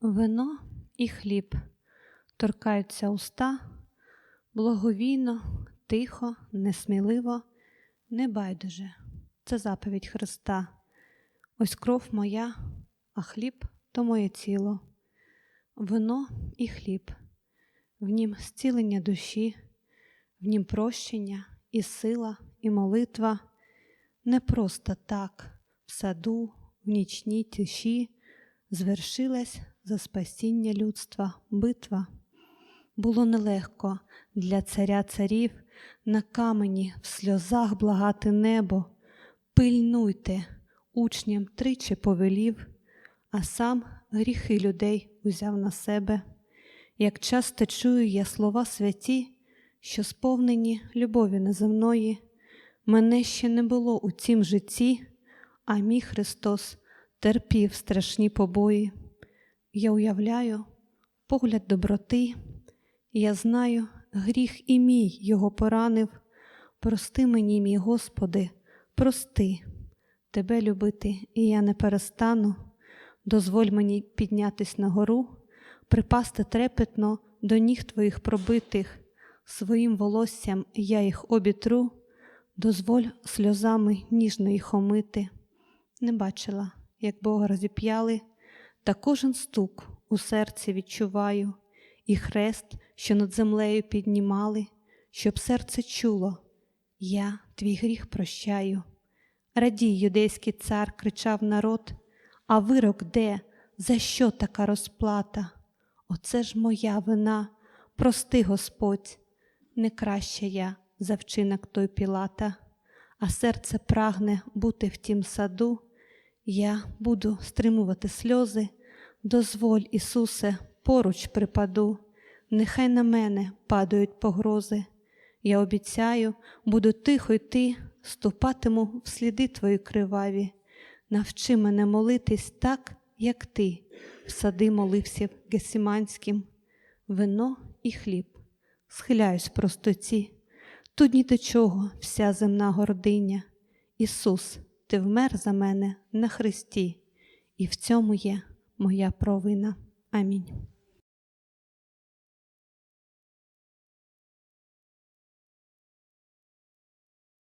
Вино і хліб торкаються уста, благовійно, тихо, несміливо, небайдуже. Це заповідь Христа. Ось кров моя, а хліб то моє тіло. Вино і хліб, в нім зцілення душі, в нім прощення і сила, і молитва. Не просто так в саду, в нічній тиші звершилась за спасіння людства битва. Було нелегко для царя царів на камені в сльозах благати небо. Пильнуйте, учням тричі повелів, а сам гріхи людей узяв на себе. Як часто чую я слова святі, що сповнені любові неземної, мене ще не було у цім житті, а мій Христос терпів страшні побої. Я уявляю погляд доброти, я знаю, гріх і мій його поранив. Прости мені, мій Господи, прости, Тебе любити, і я не перестану. Дозволь мені піднятись на гору, припасти трепетно до ніг Твоїх пробитих, своїм волоссям я їх обітру, дозволь сльозами ніжно їх омити. Не бачила, як Бога розіп'яли, та кожен стук у серці відчуваю, і хрест, що над землею піднімали, щоб серце чуло, я твій гріх прощаю. Радій, юдейський цар, кричав народ, а вирок де? За що така розплата? Оце ж моя вина, прости, Господь, не краще я за вчинок той Пілата, а серце прагне бути в тім саду. Я буду стримувати сльози, дозволь, Ісусе, поруч припаду, нехай на мене падають погрози. Я обіцяю, буду тихо йти, ступатиму в сліди твої криваві. Навчи мене молитись так, як ти, в сади молився Гесіманським, вино і хліб, схиляюсь в простоті. Тут ні до чого вся земна гординя. Ісус, ти вмер за мене на Христі, і в цьому є моя провина. Амінь.